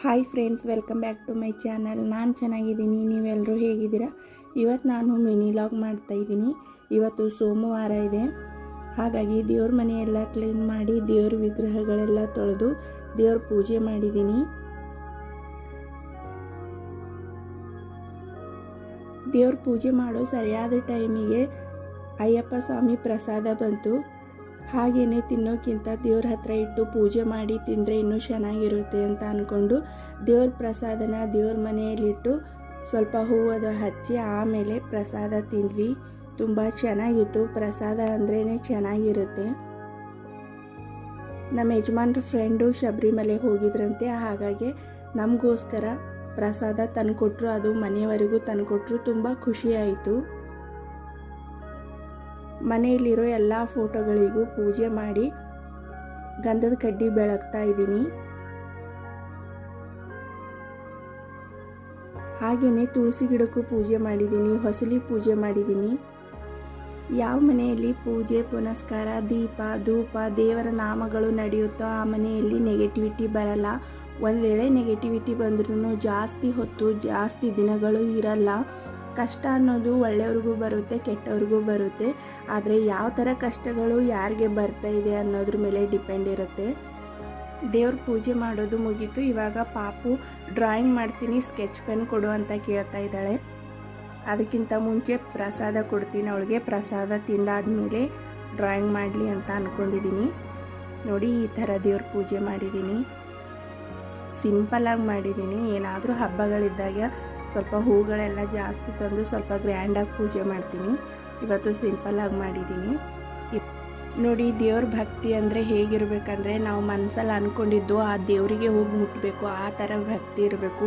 Hi friends welcome back to my channel ನಾನು ಚೆನ್ನಾಗಿದ್ದೀನಿ ನೀವೆಲ್ಲರೂ ಹೇಗಿದ್ದೀರಾ? ಇವತ್ತು ನಾನು ಮಿನಿ ಲಾಗ್ ಮಾಡ್ತಾಯಿದ್ದೀನಿ ಇವತ್ತು ಸೋಮವಾರ ಇದೆ. ಹಾಗಾಗಿ ದೇವ್ರ ಮನೆಯೆಲ್ಲ ಕ್ಲೀನ್ ಮಾಡಿ, ದೇವ್ರ ವಿಗ್ರಹಗಳೆಲ್ಲ ತೊಳೆದು ದೇವ್ರ ಪೂಜೆ ಮಾಡಿದ್ದೀನಿ. ದೇವ್ರ ಪೂಜೆ ಮಾಡೋ ಸರಿಯಾದ ಟೈಮಿಗೆ ಅಯ್ಯಪ್ಪ ಸ್ವಾಮಿ ಪ್ರಸಾದ ಬಂತು. ಹಾಗೆಯೇ ತಿನ್ನೋಕ್ಕಿಂತ ದೇವ್ರ ಹತ್ರ ಇಟ್ಟು ಪೂಜೆ ಮಾಡಿ ತಿಂದರೆ ಇನ್ನೂ ಚೆನ್ನಾಗಿರುತ್ತೆ ಅಂತ ಅಂದ್ಕೊಂಡು ದೇವ್ರ ಪ್ರಸಾದನ ದೇವ್ರ ಮನೆಯಲ್ಲಿಟ್ಟು ಸ್ವಲ್ಪ ಹೂವದು ಹಚ್ಚಿ ಆಮೇಲೆ ಪ್ರಸಾದ ತಿಂದ್ವಿ. ತುಂಬ ಚೆನ್ನಾಗಿತ್ತು. ಪ್ರಸಾದ ಅಂದ್ರೇ ಚೆನ್ನಾಗಿರುತ್ತೆ. ನಮ್ಮ ಯಜಮಾನ್ರ ಫ್ರೆಂಡು ಶಬರಿಮಲೆ ಹೋಗಿದ್ರಂತೆ. ಹಾಗಾಗಿ ನಮಗೋಸ್ಕರ ಪ್ರಸಾದ ತಂದುಕೊಟ್ರು, ಅದು ಮನೆಯವರೆಗೂ ತಂದುಕೊಟ್ರು. ತುಂಬ ಖುಷಿಯಾಯಿತು ಮನೆಯಲ್ಲಿರೋ ಎಲ್ಲ ಫೋಟೋಗಳಿಗೂ ಪೂಜೆ ಮಾಡಿ ಗಂಧದ ಕಡ್ಡಿ ಬೆಳಗ್ತಾ ಇದ್ದೀನಿ. ಹಾಗೆಯೇ ತುಳಸಿ ಗಿಡಕ್ಕೂ ಪೂಜೆ ಮಾಡಿದ್ದೀನಿ, ಹೊಸಲಿ ಪೂಜೆ ಮಾಡಿದ್ದೀನಿ. ಯಾವ ಮನೆಯಲ್ಲಿ ಪೂಜೆ, ಪುನಸ್ಕಾರ, ದೀಪ, ಧೂಪ, ದೇವರ ನಾಮಗಳು ನಡೆಯುತ್ತೋ ಆ ಮನೆಯಲ್ಲಿ ನೆಗೆಟಿವಿಟಿ ಬರಲ್ಲ. ಒಂದು ವೇಳೆ ನೆಗೆಟಿವಿಟಿ ಬಂದ್ರೂ ಜಾಸ್ತಿ ಹೊತ್ತು, ಜಾಸ್ತಿ ದಿನಗಳು ಇರಲ್ಲ. ಕಷ್ಟ ಅನ್ನೋದು ಒಳ್ಳೆಯವ್ರಿಗೂ ಬರುತ್ತೆ, ಕೆಟ್ಟವ್ರಿಗೂ ಬರುತ್ತೆ. ಆದರೆ ಯಾವ ಥರ ಕಷ್ಟಗಳು ಯಾರಿಗೆ ಬರ್ತಾ ಇದೆ ಅನ್ನೋದ್ರ ಮೇಲೆ ಡಿಪೆಂಡ್ ಇರುತ್ತೆ. ದೇವ್ರ ಪೂಜೆ ಮಾಡೋದು ಮುಗೀತು. ಇವಾಗ ಪಾಪು ಡ್ರಾಯಿಂಗ್ ಮಾಡ್ತೀನಿ ಸ್ಕೆಚ್ ಪೆನ್ ಕೊಡು ಅಂತ ಕೇಳ್ತಾ ಇದ್ದಾಳೆ. ಅದಕ್ಕಿಂತ ಮುಂಚೆ ಪ್ರಸಾದ ಕೊಡ್ತೀನಿ, ಅವಳಿಗೆ ಪ್ರಸಾದ ತಿಂದಾದ್ಮೇಲೆ ಡ್ರಾಯಿಂಗ್ ಮಾಡಲಿ ಅಂತ ಅಂದ್ಕೊಂಡಿದ್ದೀನಿ ನೋಡಿ ಈ ಥರ ದೇವ್ರ ಪೂಜೆ ಮಾಡಿದ್ದೀನಿ. ಸಿಂಪಲಾಗಿ ಮಾಡಿದ್ದೀನಿ. ಏನಾದರೂ ಹಬ್ಬಗಳಿದ್ದಾಗ ಸ್ವಲ್ಪ ಹೂಗಳೆಲ್ಲ ಜಾಸ್ತಿ ತಂದು ಸ್ವಲ್ಪ ಗ್ರ್ಯಾಂಡಾಗಿ ಪೂಜೆ ಮಾಡ್ತೀನಿ. ಇವತ್ತು ಸಿಂಪಲ್ಲಾಗಿ ಮಾಡಿದ್ದೀನಿ. ನೋಡಿ, ದೇವ್ರ ಭಕ್ತಿ ಅಂದರೆ ಹೇಗಿರಬೇಕಂದ್ರೆ ನಾವು ಮನಸ್ಸಲ್ಲಿ ಅಂದ್ಕೊಂಡಿದ್ದು ಆ ದೇವರಿಗೆ ಹೋಗಿ ಮುಟ್ಟಬೇಕು ಆ ಥರ ಭಕ್ತಿ ಇರಬೇಕು.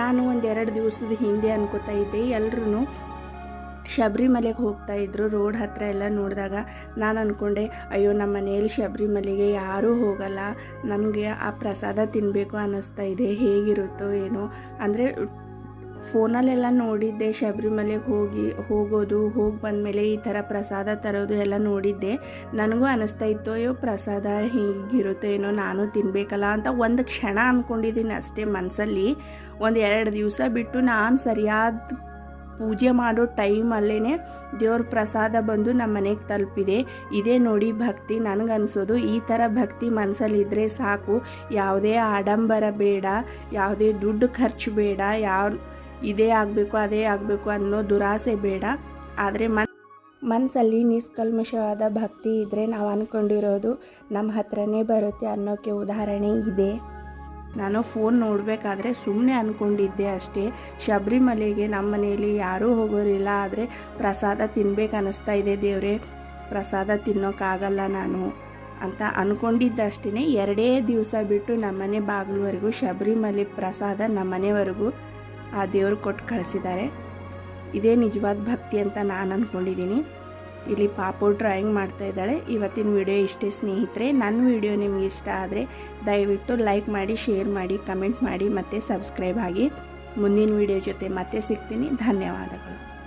ನಾನು ಒಂದೆರಡು ದಿವಸದ ಹಿಂದೆ ಅನ್ಕೋತಾ ಇದ್ದೆ. ಎಲ್ಲರೂ ಶಬರಿಮಲೆಗೆ ಹೋಗ್ತಾ ಇದ್ರು, ರೋಡ್ ಹತ್ರ ಎಲ್ಲ ನೋಡಿದಾಗ ನಾನು ಅಂದ್ಕೊಂಡೆ ಅಯ್ಯೋ ನಮ್ಮ ಮನೆಯಲ್ಲಿ ಶಬರಿಮಲೆಗೆ ಯಾರೂ ಹೋಗಲ್ಲ. ನನಗೆ ಆ ಪ್ರಸಾದ ತಿನ್ನಬೇಕು ಅನ್ನಿಸ್ತಾ ಇದೆ. ಹೇಗಿರುತ್ತೋ ಏನೋ. ಅಂದರೆ ಫೋನಲ್ಲೆಲ್ಲ ನೋಡಿದ್ದೆ, ಶಬರಿಮಲೆಗೆ ಹೋಗಿ, ಹೋಗೋದು, ಹೋಗಿ ಬಂದಮೇಲೆ ಈ ಥರ ಪ್ರಸಾದ ತರೋದು ಎಲ್ಲ ನೋಡಿದ್ದೆ. ನನಗೂ ಅನ್ನಿಸ್ತಾ ಇತ್ತು, ಅಯ್ಯೋ, ಪ್ರಸಾದ ಹೀಗಿರುತ್ತೋ ಏನೋ ನಾನು ತಿನ್ನಬೇಕಲ್ಲ ಅಂತ ಒಂದು ಕ್ಷಣ ಅಂದ್ಕೊಂಡಿದ್ದೀನಿ ಅಷ್ಟೇ ಮನಸ್ಸಲ್ಲಿ ಒಂದು ಎರಡು ದಿವಸ ಬಿಟ್ಟು ನಾನು ಸರಿಯಾದ ಪೂಜೆ ಮಾಡೋ ಟೈಮಲ್ಲೇ ದೇವ್ರ ಪ್ರಸಾದ ಬಂದು ನಮ್ಮ ಮನೆಗೆ ತಲುಪಿದೆ. ಇದೇ ನೋಡಿ ಭಕ್ತಿ ನನಗನ್ಸೋದು. ಈ ಥರ ಭಕ್ತಿ ಮನಸ್ಸಲ್ಲಿದ್ದರೆ ಸಾಕು. ಯಾವುದೇ ಆಡಂಬರ ಬೇಡ, ಯಾವುದೇ ದುಡ್ಡು ಖರ್ಚು ಬೇಡ, ಯಾವ ಇದೇ ಆಗಬೇಕು, ಅದೇ ಆಗಬೇಕು ಅನ್ನೋ ದುರಾಸೆ ಬೇಡ. ಆದರೆ ಮನ್ ಮನಸ್ಸಲ್ಲಿ ನಿಷ್ಕಲ್ಮಶವಾದ ಭಕ್ತಿ ಇದ್ದರೆ ನಾವು ಅಂದ್ಕೊಂಡಿರೋದು ನಮ್ಮ ಹತ್ರನೇ ಬರುತ್ತೆ ಅನ್ನೋಕ್ಕೆ ಉದಾಹರಣೆ ಇದೆ. ನಾನು ಫೋನ್ ನೋಡಬೇಕಾದ್ರೆ ಸುಮ್ಮನೆ ಅಂದ್ಕೊಂಡಿದ್ದೆ ಅಷ್ಟೇ. ಶಬರಿಮಲೆಗೆ ನಮ್ಮ ಮನೆಯಲ್ಲಿ ಯಾರೂ ಹೋಗೋರಿಲ್ಲ, ಆದರೆ ಪ್ರಸಾದ ತಿನ್ಬೇಕು ಅನ್ನಿಸ್ತಾ ಇದೆ ದೇವರೇ. ಪ್ರಸಾದ ತಿನ್ನೋಕ್ಕಾಗಲ್ಲ ನಾನು ಅಂತ ಅಂದ್ಕೊಂಡಿದ್ದಷ್ಟೇ ಎರಡೇ ದಿವಸ ಬಿಟ್ಟು ನಮ್ಮನೆ ಬಾಗಿಲುವರೆಗೂ ಶಬರಿಮಲೆ ಪ್ರಸಾದ ನಮ್ಮನೆವರೆಗೂ ಆ ದೇವರು ಕೊಟ್ಟು ಕಳಿಸಿದ್ದಾರೆ. ಇದೇ ನಿಜವಾದ ಭಕ್ತಿ ಅಂತ ನಾನು ಅಂದ್ಕೊಂಡಿದ್ದೀನಿ ಇಲ್ಲಿ ಪಾಪು ಡ್ರಾಯಿಂಗ್ ಮಾಡ್ತಾ ಇದ್ದಾಳೆ. ಇವತ್ತಿನ ವಿಡಿಯೋ ಇಷ್ಟೇ ಸ್ನೇಹಿತರೆ. ನನ್ನ ವಿಡಿಯೋ ನಿಮ್ಗೆ ಇಷ್ಟ ಆದರೆ ದಯವಿಟ್ಟು ಲೈಕ್ ಮಾಡಿ, ಶೇರ್ ಮಾಡಿ, ಕಮೆಂಟ್ ಮಾಡಿ ಮತ್ತು ಸಬ್ಸ್ಕ್ರೈಬ್ ಆಗಿ. ಮುಂದಿನ ವಿಡಿಯೋ ಜೊತೆ ಮತ್ತೆ ಸಿಗ್ತೀನಿ. ಧನ್ಯವಾದಗಳು.